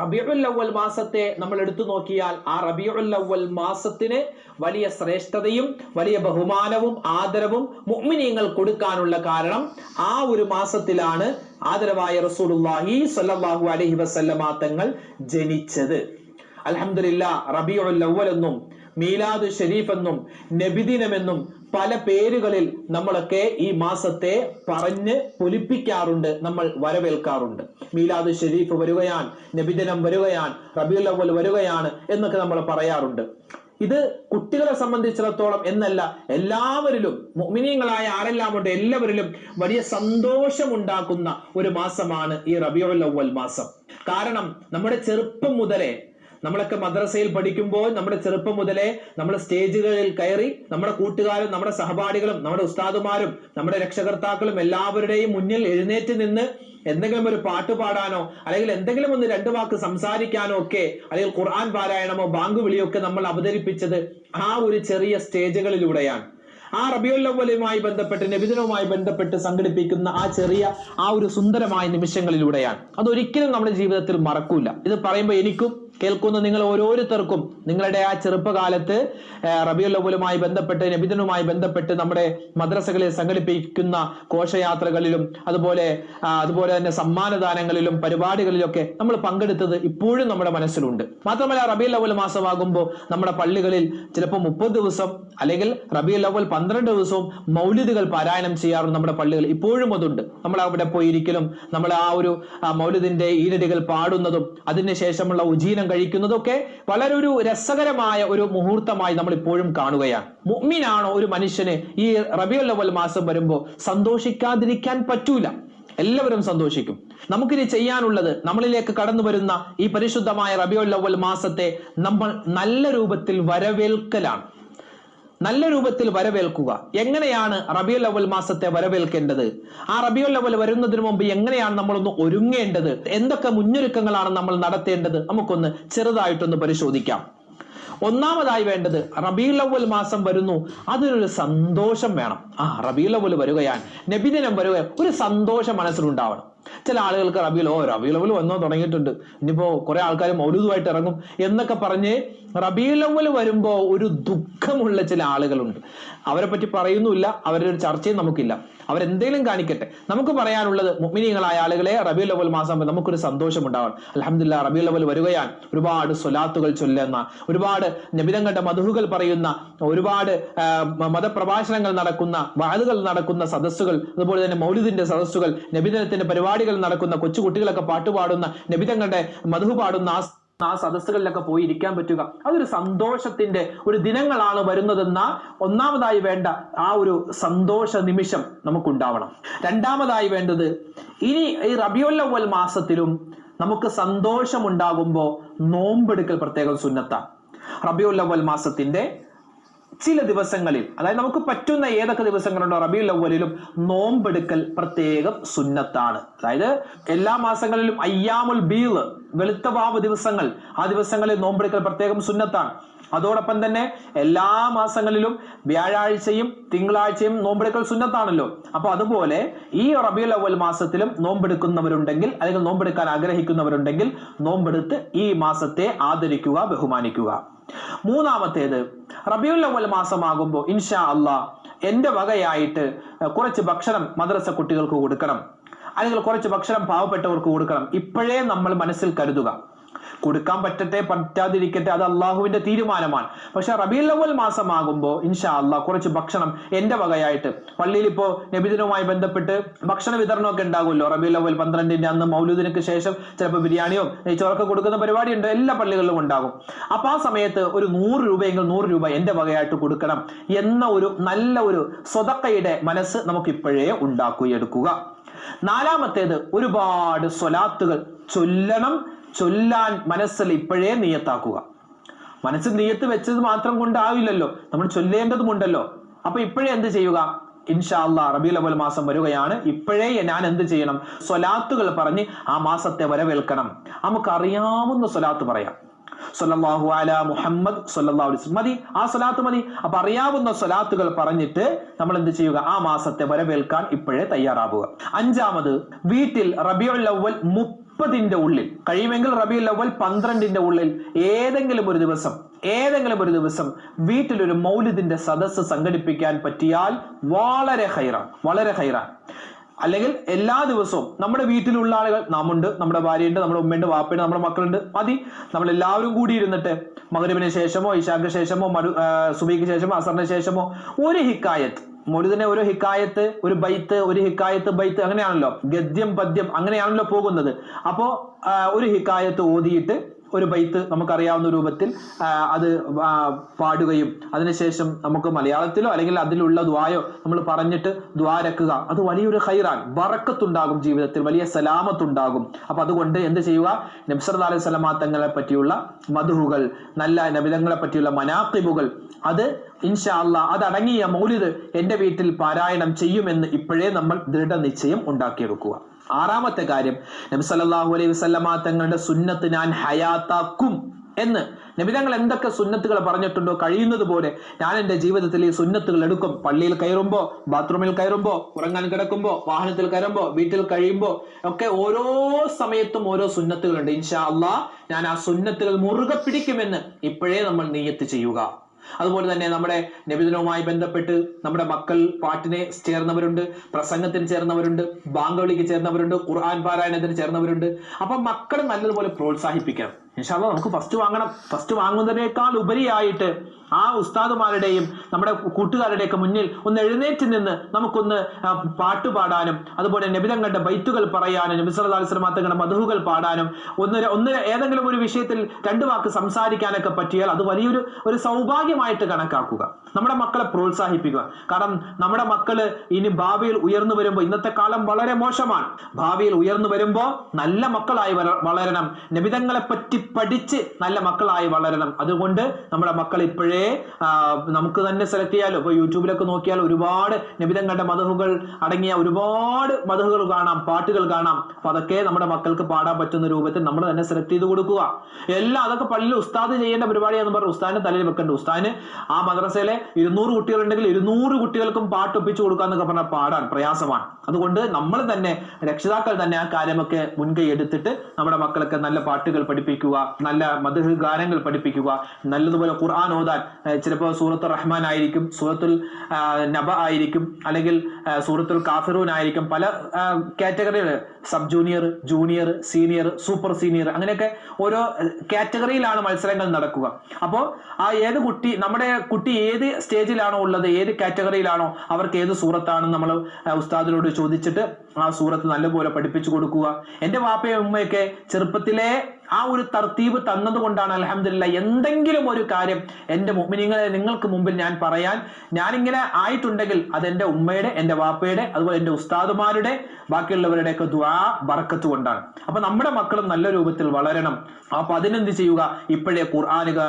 റബിയുൽ അവൽ മാസത്തെ നമ്മൾ എടുത്തു നോക്കിയാൽ ആ റബിയുൽ അവൽ മാസത്തിന് വലിയ ശ്രേഷ്ഠതയും വലിയ ബഹുമാനവും ആദരവും മുഅ്മിനീങ്ങൾ കൊടുക്കാനുള്ള കാരണം ആ ഒരു മാസത്തിലാണ് ആദരവായ റസൂലുള്ളാഹി സല്ലാഹു അലഹി വസല്ലമ തങ്ങൾ ജനിച്ചത്. അലഹമില്ല റബിയുൽ അവൽ എന്നും മീലാദ് ഷെരീഫ് എന്നും നബിദിനമെന്നും പല പേരുകളിൽ നമ്മളൊക്കെ ഈ മാസത്തെ പറഞ്ഞ് പൊലിപ്പിക്കാറുണ്ട് നമ്മൾ വരവേൽക്കാറുണ്ട്. മീലാദ് ഷെരീഫ് വരികയാണ് നബിദിനം വരികയാണ് റബിയുൽ അവൽ വരികയാണ് എന്നൊക്കെ നമ്മൾ പറയാറുണ്ട്. ഇത് കുട്ടികളെ സംബന്ധിച്ചിടത്തോളം എന്നല്ല എല്ലാവരിലും മുഅ്മിനീങ്ങളായ ആരെല്ലാം ഉണ്ട് എല്ലാവരിലും വലിയ സന്തോഷമുണ്ടാക്കുന്ന ഒരു മാസമാണ് ഈ റബിയുൽ അവൽ മാസം. കാരണം നമ്മുടെ ചെറുപ്പം മുതലേ നമ്മളൊക്കെ മദ്രസയിൽ പഠിക്കുമ്പോൾ നമ്മുടെ ചെറുപ്പം മുതലേ നമ്മൾ സ്റ്റേജുകളിൽ കയറി നമ്മുടെ കൂട്ടുകാരും നമ്മുടെ സഹപാഠികളും നമ്മുടെ ഉസ്താദുമാരും നമ്മുടെ രക്ഷകർത്താക്കളും എല്ലാവരുടെയും മുന്നിൽ എഴുന്നേറ്റ് നിന്ന് എന്തെങ്കിലും ഒരു പാട്ട് പാടാനോ അല്ലെങ്കിൽ എന്തെങ്കിലും ഒന്ന് രണ്ടു വാക്ക് സംസാരിക്കാനോ ഒക്കെ അല്ലെങ്കിൽ ഖുർആൻ പാരായണമോ ബാങ്ക് വിളിയോ ഒക്കെ നമ്മൾ അവതരിപ്പിച്ചത് ആ ഒരു ചെറിയ സ്റ്റേജുകളിലൂടെയാണ്. ആ റബിയുൽ അവലുമായി ബന്ധപ്പെട്ട് നബിദിനവുമായി ബന്ധപ്പെട്ട് സംഘടിപ്പിക്കുന്ന ആ ചെറിയ ആ ഒരു സുന്ദരമായ നിമിഷങ്ങളിലൂടെയാണ്. അതൊരിക്കലും നമ്മുടെ ജീവിതത്തിൽ മറക്കൂല. ഇത് പറയുമ്പോൾ എനിക്കും കേൾക്കുന്ന നിങ്ങൾ ഓരോരുത്തർക്കും. നിങ്ങളുടെ ആ ചെറുപ്പകാലത്ത് റബിയുൽ അവലുമായി ബന്ധപ്പെട്ട് നബിദിനുമായി ബന്ധപ്പെട്ട് നമ്മുടെ മദ്രസകളിൽ സംഘടിപ്പിക്കുന്ന ഘോഷയാത്രകളിലും അതുപോലെ അതുപോലെ തന്നെ സമ്മാനദാനങ്ങളിലും പരിപാടികളിലൊക്കെ നമ്മൾ പങ്കെടുത്തത് ഇപ്പോഴും നമ്മുടെ മനസ്സിലുണ്ട്. മാത്രമല്ല റബി അവൽ മാസമാകുമ്പോൾ നമ്മുടെ പള്ളികളിൽ ചിലപ്പോൾ മുപ്പത് ദിവസം അല്ലെങ്കിൽ റബി അവൽ പന്ത്രണ്ട് ദിവസവും മൗലിദുകൾ പാരായണം ചെയ്യാറുണ്ട് നമ്മുടെ പള്ളികൾ ഇപ്പോഴും അതുണ്ട്. നമ്മൾ അവിടെ പോയിരിക്കലും നമ്മൾ ആ ഒരു മൗലിദിന്റെ ഈരടികൾ പാടുന്നതും അതിന് ശേഷമുള്ള കഴിക്കുന്നതൊക്കെ വളരെ ഒരു രസകരമായ ഒരു മുഹൂർത്തമായി നമ്മൾ ഇപ്പോഴും കാണുകയാണ്. മുഅ്മിനാണോ ഒരു മനുഷ്യന് ഈ റബിയുൽ അവൽ മാസം വരുമ്പോൾ സന്തോഷിക്കാതിരിക്കാൻ പറ്റൂല. എല്ലാവരും സന്തോഷിക്കും. നമുക്കിനി ചെയ്യാനുള്ളത് നമ്മളിലേക്ക് കടന്നു വരുന്ന ഈ പരിശുദ്ധമായ റബിയുൽ അവൽ മാസത്തെ നമ്മൾ നല്ല രൂപത്തിൽ വരവേൽക്കലാണ്. നല്ല രൂപത്തിൽ വരവേൽക്കുക. എങ്ങനെയാണ് റബിയുൽ അവൽ മാസത്തെ വരവേൽക്കേണ്ടത്? ആ റബിയുൽ അവൽ വരുന്നതിന് മുമ്പ് എങ്ങനെയാണ് നമ്മളൊന്ന് ഒരുങ്ങേണ്ടത്? എന്തൊക്കെ മുന്നൊരുക്കങ്ങളാണ് നമ്മൾ നടത്തേണ്ടത്? നമുക്കൊന്ന് ചെറുതായിട്ടൊന്ന് പരിശോധിക്കാം. ഒന്നാമതായി വേണ്ടത് റബീൽ അവൽ മാസം വരുന്നു. അതിനൊരു സന്തോഷം വേണം. ആ റബീൽ അവൽ വരികയാണ് നബിദിനം വരിക ഒരു സന്തോഷം മനസ്സിലുണ്ടാവണം ചില ആളുകൾക്ക് റബീൽ ഓ റബീൽ അവൽ വന്നോ തുടങ്ങിയിട്ടുണ്ട്. ഇനിയിപ്പോ കുറെ ആൾക്കാർ മൗലൂദുമായിട്ട് ഇറങ്ങും എന്നൊക്കെ പറഞ്ഞ് റബീൽ അവൽ വരുമ്പോൾ ഒരു ദുഃഖമുള്ള ചില ആളുകളുണ്ട്. അവരെ പറ്റി പറയുന്നുമില്ല അവരുടെ ഒരു ചർച്ചയും നമുക്കില്ല. അവരെന്തെങ്കിലും കാണിക്കട്ടെ. നമുക്ക് പറയാനുള്ളത് മുഗ്മിനികളായ ആളുകളെ റബീൽ അവൽ മാസം നമുക്കൊരു സന്തോഷം ഉണ്ടാവണം അലഹമില്ല റബീൽ അവൽ വരികയാണ്. ഒരുപാട് സ്വലാത്തുകൾ ചൊല്ലുന്ന ഒരുപാട് നബിതങ്ങളുടെ മധുഹുകൾ പറയുന്ന ഒരുപാട് മതപ്രഭാഷണങ്ങൾ നടക്കുന്ന വാതുകൾ നടക്കുന്ന സദസ്സുകൾ അതുപോലെ തന്നെ മൗലിദിന്റെ സദസ്സുകൾ നബിദിനത്തിന്റെ പരിപാടികൾ നടക്കുന്ന കൊച്ചുകുട്ടികളൊക്കെ പാട്ടുപാടുന്ന നബിതങ്ങളുടെ മധു പാടുന്ന ആ ആ സദസ്സുകളിലൊക്കെ പോയി ഇരിക്കാൻ പറ്റുക. അതൊരു സന്തോഷത്തിന്റെ ഒരു ദിനങ്ങളാണ് വരുന്നതെന്ന ഒന്നാമതായി വേണ്ട ആ ഒരു സന്തോഷ നിമിഷം നമുക്കുണ്ടാവണം. രണ്ടാമതായി വേണ്ടത് ഇനി ഈ റബിയുൽ അവൽ മാസത്തിലും നമുക്ക് സന്തോഷമുണ്ടാകുമ്പോൾ നോമ്പെടുക്കൽ പ്രത്യേകം സുന്നത്താണ് റബിയുല്ലവൽ മാസത്തിന്റെ ചില ദിവസങ്ങളിൽ അതായത് നമുക്ക് പറ്റുന്ന ഏതൊക്കെ ദിവസങ്ങളുണ്ടോ റബിയുൽ അവലിലും നോമ്പെടുക്കൽ പ്രത്യേകം സുന്നത്താണ്. അതായത് എല്ലാ മാസങ്ങളിലും അയ്യാമുൽ ബീൾ വെളുത്ത വാവ് ദിവസങ്ങൾ ആ ദിവസങ്ങളിൽ നോമ്പെടുക്കൽ പ്രത്യേകം സുന്നത്താണ്. അതോടൊപ്പം തന്നെ എല്ലാ മാസങ്ങളിലും വ്യാഴാഴ്ചയും തിങ്കളാഴ്ചയും നോമ്പെടുക്കൽ സുന്നത്താണല്ലോ. അപ്പൊ അതുപോലെ ഈ റബിയുൽ അവൽ മാസത്തിലും നോമ്പെടുക്കുന്നവരുണ്ടെങ്കിൽ അല്ലെങ്കിൽ നോമ്പെടുക്കാൻ ആഗ്രഹിക്കുന്നവരുണ്ടെങ്കിൽ നോമ്പെടുത്ത് ഈ മാസത്തെ ആദരിക്കുക ബഹുമാനിക്കുക. മൂന്നാമത്തേത് റബിയുൽ അവൽ മാസമാകുമ്പോൾ ഇൻഷാ അള്ളാ എന്റെ വകയായിട്ട് കുറച്ച് ഭക്ഷണം മദ്രസ കുട്ടികൾക്ക് കൊടുക്കണം. അല്ലെങ്കിൽ കുറച്ച് ഭക്ഷണം പാവപ്പെട്ടവർക്ക് കൊടുക്കണം. ഇപ്പോഴേ നമ്മൾ മനസ്സിൽ കരുതുക. കൊടുക്കാൻ പറ്റട്ടെ പറ്റാതിരിക്കട്ടെ അത് അള്ളാഹുവിന്റെ തീരുമാനമാണ്. പക്ഷെ റബീൽ അവൽ മാസമാകുമ്പോൾ ഇൻഷാ അള്ളാഹ് കുറച്ച് ഭക്ഷണം എന്റെ വകയായിട്ട് പള്ളിയിൽ ഇപ്പോ നബിദിനവുമായി ബന്ധപ്പെട്ട് ഭക്ഷണ വിതരണമൊക്കെ ഉണ്ടാകുമല്ലോ. റബീൽ അവൽ പന്ത്രണ്ടിന്റെ അന്ന് മൗലൂദിനക്ക് ശേഷം ചിലപ്പോൾ ബിരിയാണിയോ നെയ്ച്ചോറൊക്കെ കൊടുക്കുന്ന പരിപാടി ഉണ്ട് എല്ലാ പള്ളികളിലും ഉണ്ടാകും. അപ്പൊ ആ സമയത്ത് ഒരു നൂറ് രൂപയെങ്കിൽ നൂറ് രൂപ എന്റെ വകയായിട്ട് കൊടുക്കണം എന്ന ഒരു നല്ല ഒരു സ്വതക്കയുടെ മനസ്സ് നമുക്ക് ഇപ്പോഴേ ഉണ്ടാക്കുകയെടുക്കുക നാലാമത്തേത് ഒരുപാട് സ്വലാത്തുകൾ ചൊല്ലണം ചൊല്ലാൻ മനസ്സിൽ ഇപ്പോഴേ നിയത്താക്കുക മനസ്സിൽ നിയത്ത് വെച്ചത് മാത്രം കൊണ്ടാവില്ലല്ലോ. നമ്മൾ ചൊല്ലേണ്ടതുമുണ്ടല്ലോ അപ്പൊ ഇപ്പോഴേ എന്ത് ചെയ്യുക? ഇൻഷാ അള്ളാ റബീൽ അവൽ മാസം വരികയാണ്. ഇപ്പോഴേ ഞാൻ എന്ത് ചെയ്യണം? സ്വലാത്തുകൾ പറഞ്ഞ് ആ മാസത്തെ വരവേൽക്കണം. നമുക്ക് അറിയാവുന്ന സ്വലാത്ത് പറയാം. സല്ലല്ലാഹു അല മുഹമ്മദ് വസല്ലം. മതി. ആ സ്വലാത്ത് മതി. അപ്പൊ അറിയാവുന്ന സ്വലാത്തുകൾ പറഞ്ഞിട്ട് നമ്മൾ എന്ത് ചെയ്യുക? ആ മാസത്തെ വരവേൽക്കാൻ ഇപ്പോഴേ തയ്യാറാവുക. അഞ്ചാമത് വീട്ടിൽ റബിയുൽ അവൽ മുപ്പതിന്റെ ഉള്ളിൽ കഴിയുമെങ്കിൽ റബി അവൽ പന്ത്രണ്ടിന്റെ ഉള്ളിൽ ഏതെങ്കിലും ഒരു ദിവസം ഏതെങ്കിലും ഒരു ദിവസം വീട്ടിലൊരു മൗലിദിന്റെ സദസ്സ് സംഘടിപ്പിക്കാൻ പറ്റിയാൽ വളരെ ഹൈറാണ് വളരെ ഹൈറാണ് അല്ലെങ്കിൽ എല്ലാ ദിവസവും നമ്മുടെ വീട്ടിലുള്ള ആളുകൾ നാമുണ്ട് നമ്മുടെ ഭാര്യയുണ്ട് നമ്മുടെ ഉമ്മയുണ്ട് വാപ്പയുണ്ട് നമ്മുടെ മക്കളുണ്ട്. മതി. നമ്മൾ എല്ലാവരും കൂടി ഇരുന്നിട്ട് മകരുവിന് ശേഷമോ ഇഷാക്ക് ശേഷമോ മരു സുബിക്ക് ശേഷമോ അസറിന് ശേഷമോ ഒരു ഹിക്കായത്ത് മൊഴുതിനെ ഒരു ഹിക്കായത്ത് ഒരു ബൈത്ത് ഒരു ഹിക്കായത്ത് ബൈത്ത് അങ്ങനെയാണല്ലോ. ഗദ്യം പദ്യം അങ്ങനെയാണല്ലോ പോകുന്നത്. അപ്പോ ഒരു ഹിക്കായത്ത് ഓതിയിട്ട് ഒരു ബൈത്ത് നമുക്കറിയാവുന്ന രൂപത്തിൽ അത് പാടുകയും അതിനുശേഷം നമുക്ക് മലയാളത്തിലോ അല്ലെങ്കിൽ അതിലുള്ള ദ്വായോ നമ്മൾ പറഞ്ഞിട്ട് ദ്വാരക്കുക. അത് വലിയൊരു ഹൈറാൻ വറക്കത്തുണ്ടാകും ജീവിതത്തിൽ വലിയ സലാമത്തുണ്ടാകും. അപ്പൊ അതുകൊണ്ട് എന്ത് ചെയ്യുക? നബ്സർ അലൈഹി തങ്ങളെ പറ്റിയുള്ള മധുഹുകൾ നല്ല നബിതങ്ങളെ പറ്റിയുള്ള മനാക്കിബുകൾ അത് ഇൻഷാ അല്ല അതടങ്ങിയ മൗലിദ് എന്റെ വീട്ടിൽ പാരായണം ചെയ്യുമെന്ന് ഇപ്പോഴേ നമ്മൾ ദൃഢനിശ്ചയം ഉണ്ടാക്കിയെടുക്കുക. ആറാമത്തെ കാര്യം നബി സല്ലല്ലാഹു അലൈഹി വസല്ലമ തങ്ങളുടെ സുന്നത്ത് ഞാൻ ഹയാത്താക്കും എന്ന്. നബി തങ്ങൾ എന്തൊക്കെ സുന്നത്തുകൾ പറഞ്ഞിട്ടുണ്ടോ? കഴിയുന്നത് പോലെ ഞാൻ എന്റെ ജീവിതത്തിൽ ഈ സുന്നത്തുകൾ എടുക്കും. പള്ളിയിൽ കയറുമ്പോൾ ബാത്റൂമിൽ കയറുമ്പോൾ ഉറങ്ങാൻ കിടക്കുമ്പോൾ വാഹനത്തിൽ കയറുമ്പോൾ വീട്ടിൽ കഴിയുമ്പോൾ ഒക്കെ ഓരോ സമയത്തും ഓരോ സുന്നത്തുകളുണ്ട്. ഇൻഷാ അള്ളാ ഞാൻ ആ സുന്നത്തുകൾ മുറുകെ പിടിക്കുമെന്ന് ഇപ്പോഴേ നമ്മൾ നീയത്ത് ചെയ്യുക. അതുപോലെ തന്നെ നമ്മുടെ നബിദിനവുമായി ബന്ധപ്പെട്ട് നമ്മുടെ മക്കൾ പാട്ടിനെ ചേർന്നവരുണ്ട് പ്രസംഗത്തിന് ചേർന്നവരുണ്ട് ബാങ്കവിളിക്ക് ചേർന്നവരുണ്ട് ഖുർആൻ പാരായണത്തിന് ചേർന്നവരുണ്ട്. അപ്പൊ മക്കളെ നല്ലതുപോലെ പ്രോത്സാഹിപ്പിക്കണം. ഇൻഷാല്ല നമുക്ക് ഫസ്റ്റ് വാങ്ങണം. ഫസ്റ്റ് വാങ്ങുന്നതിനേക്കാൾ ഉപരിയായിട്ട് ആ ഉസ്താദുമാരുടെയും നമ്മുടെ കൂട്ടുകാരുടെയൊക്കെ മുന്നിൽ ഒന്ന് എഴുന്നേറ്റ് നിന്ന് നമുക്കൊന്ന് പാട്ട് പാടാനും അതുപോലെ നബിതങ്ങളുടെ ബൈത്തുകൾ പറയാനും നബി സല്ലല്ലാഹു അലൈഹി വസല്ലം തങ്ങളുടെ മധുഹുകൾ പാടാനും ഒന്ന് ഒന്ന് ഏതെങ്കിലും ഒരു വിഷയത്തിൽ രണ്ട് വാക്ക് സംസാരിക്കാനൊക്കെ പറ്റിയാൽ അത് വലിയൊരു ഒരു സൗഭാഗ്യമായിട്ട് കണക്കാക്കുക. നമ്മുടെ മക്കളെ പ്രോത്സാഹിപ്പിക്കുക. കാരണം നമ്മുടെ മക്കൾ ഇനി ഭാവിയിൽ ഉയർന്നു വരുമ്പോൾ ഇന്നത്തെ കാലം വളരെ മോശമാണ്. ഭാവിയിൽ ഉയർന്നു വരുമ്പോൾ നല്ല മക്കളായി വളരണം. നബിതങ്ങളെ പറ്റി പഠിച്ച് നല്ല മക്കളായി വളരണം. അതുകൊണ്ട് നമ്മുടെ മക്കൾ ഇപ്പോഴേ നമുക്ക് തന്നെ സെലക്ട് ചെയ്യാലോ. ഇപ്പൊ യൂട്യൂബിലൊക്കെ നോക്കിയാൽ ഒരുപാട് നിബിധങ്ങളുടെ മതഹുകൾ അടങ്ങിയ ഒരുപാട് മതഹുകൾ കാണാം പാട്ടുകൾ കാണാം. അപ്പൊ അതൊക്കെ നമ്മുടെ മക്കൾക്ക് പാടാൻ പറ്റുന്ന രൂപത്തിൽ നമ്മൾ തന്നെ സെലക്ട് ചെയ്ത് കൊടുക്കുക. എല്ലാം അതൊക്കെ പള്ളിയിൽ ഉസ്താദ് ചെയ്യേണ്ട പരിപാടിയാന്ന് പറഞ്ഞു ഉസ്താദിന്റെ തലയിൽ വെക്കേണ്ട. ഉസ്താദിന് ആ മദ്രസയിലെ ഇരുന്നൂറ് കുട്ടികളുണ്ടെങ്കിൽ ഇരുന്നൂറ് കുട്ടികൾക്കും പാട്ട് ഒപ്പിച്ചു കൊടുക്കുക എന്നൊക്കെ പറഞ്ഞാൽ പാടാൻ പ്രയാസമാണ്. അതുകൊണ്ട് നമ്മൾ തന്നെ രക്ഷിതാക്കൾ തന്നെ ആ കാര്യമൊക്കെ മുൻകൈ എടുത്തിട്ട് നമ്മുടെ മക്കളൊക്കെ നല്ല പാട്ടുകൾ പഠിപ്പിക്കുക നല്ല മധുഹ് ഗാനങ്ങൾ പഠിപ്പിക്കുക നല്ലതുപോലെ ഖുർആൻ ഓതാൻ ചിലപ്പോൾ സൂറത്തുൽ റഹ്മാൻ ആയിരിക്കും സൂറത്തുൽ നബ ആയിരിക്കും അല്ലെങ്കിൽ സൂറത്തുൽ കാഫിറൂൻ ആയിരിക്കും പല കാറ്റഗറികൾ sub junior junior senior super senior അങ്ങനെയൊക്കെ ഓരോ കാറ്റഗറിയിലാണ് മത്സരങ്ങൾ നടക്കുക. അപ്പോൾ ആ ഏത് കുട്ടി നമ്മുടെ കുട്ടി ഏത് സ്റ്റേജിലാണോ ഉള്ളത് ഏത് കാറ്റഗറിയിലാണോ അവർക്ക് ഏത് സൂറത്താണെന്ന് നമ്മൾ ഉസ്താദിനോട് ചോദിച്ചിട്ട് ആ സൂറത്ത് നല്ലപോലെ പഠിപ്പിച്ചു കൊടുക്കുക. എന്റെ വാപ്പയും ഉമ്മയൊക്കെ ചെറുപ്പത്തിലെ ആ ഒരു തർത്തീവ് തന്നതുകൊണ്ടാണ് അലഹമില്ല എന്തെങ്കിലും ഒരു കാര്യം എന്റെ മുഅ്മിനീങ്ങളെ നിങ്ങൾക്ക് മുമ്പിൽ ഞാൻ പറയാൻ ഞാനിങ്ങനെ ആയിട്ടുണ്ടെങ്കിൽ അത് എന്റെ ഉമ്മയുടെ എന്റെ വാപ്പയുടെ അതുപോലെ എന്റെ ഉസ്താദുമാരുടെ ബാക്കിയുള്ളവരുടെ ഒക്കെ ദ്വാ ബറക്കത്ത് കൊണ്ടാണ്. അപ്പൊ നമ്മുടെ മക്കളും നല്ല രൂപത്തിൽ വളരണം. അപ്പൊ അതിനെന്ത് ചെയ്യുക? ഇപ്പോഴേ ഖുർആാനുക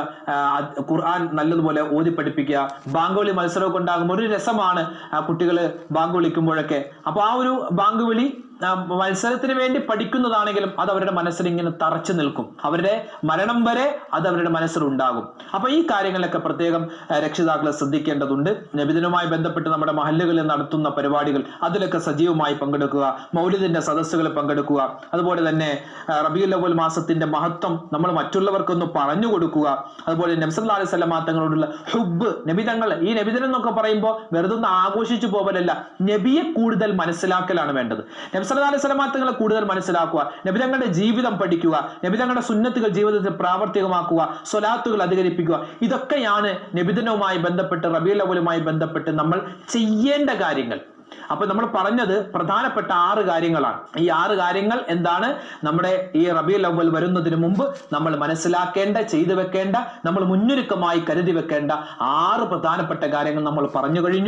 ഖുർആൻ നല്ലതുപോലെ ഓതി പഠിപ്പിക്കുക. ബാങ്കുവിളി മത്സരമൊക്കെ ഉണ്ടാകുമ്പോൾ ഒരു രസമാണ് കുട്ടികൾ ബാങ്ക് വിളിക്കുമ്പോഴൊക്കെ. അപ്പൊ ആ ഒരു ബാങ്ക് വിളി മത്സരത്തിന് വേണ്ടി പഠിക്കുന്നതാണെങ്കിലും അത് അവരുടെ മനസ്സിൽ ഇങ്ങനെ തറച്ചു നിൽക്കും. അവരുടെ മരണം വരെ അത് അവരുടെ മനസ്സിൽ ഉണ്ടാകും. അപ്പൊ ഈ കാര്യങ്ങളിലൊക്കെ പ്രത്യേകം രക്ഷിതാക്കൾ ശ്രദ്ധിക്കേണ്ടതുണ്ട്. നബിദിനുമായി ബന്ധപ്പെട്ട് നമ്മുടെ മഹല്ലുകളിൽ നടത്തുന്ന പരിപാടികൾ അതിലൊക്കെ സജീവമായി പങ്കെടുക്കുക മൗലിദിന്റെ സദസ്സുകളിൽ പങ്കെടുക്കുക. അതുപോലെ തന്നെ ആ, റബീഉൽ അവൽ മാസത്തിന്റെ മഹത്വം നമ്മൾ മറ്റുള്ളവർക്കൊന്ന് പറഞ്ഞു കൊടുക്കുക. അതുപോലെ നബ്സല്ലാ അലൈഹി സ്വലമാ തങ്ങളോടുള്ള ഹുബ് നബിതങ്ങൾ ഈ നബിദിനം എന്നൊക്കെ പറയുമ്പോൾ വെറുതെ ഒന്ന് ആഘോഷിച്ചു പോകലല്ല നബിയെ കൂടുതൽ മനസ്സിലാക്കലാണ് വേണ്ടത്. നബ്സല്ലാ അലൈഹി സ്വലമാ തങ്ങളെ കൂടുതൽ മനസ്സിലാക്കുക. നബിതങ്ങളുടെ ജീവിതം പഠിക്കുക. നബിതങ്ങളുടെ സുന്നത്തുകൾ ജീവിതത്തിൽ പ്രാവർത്തികമാക്കുക. സ്വലാത്തുകൾ അധികരിപ്പിക്കുക. ഇതൊക്കെയാണ് നബിദിനവുമായി ബന്ധപ്പെട്ട് റബീൽ അവലുമായി ബന്ധപ്പെട്ട് നമ്മൾ ചെയ്യേണ്ട കാര്യങ്ങൾ. അപ്പൊ നമ്മൾ പറഞ്ഞത് പ്രധാനപ്പെട്ട ആറ് കാര്യങ്ങളാണ്. ഈ ആറ് കാര്യങ്ങൾ എന്താണ്? നമ്മുടെ ഈ റബിയുൽ അവൽ വരുന്നതിന് മുമ്പ് നമ്മൾ മനസ്സിലാക്കേണ്ട ചെയ്തു വെക്കേണ്ട നമ്മൾ മുന്നൊരുക്കമായി കരുതി വെക്കേണ്ട ആറ് പ്രധാനപ്പെട്ട കാര്യങ്ങൾ നമ്മൾ പറഞ്ഞു കഴിഞ്ഞു.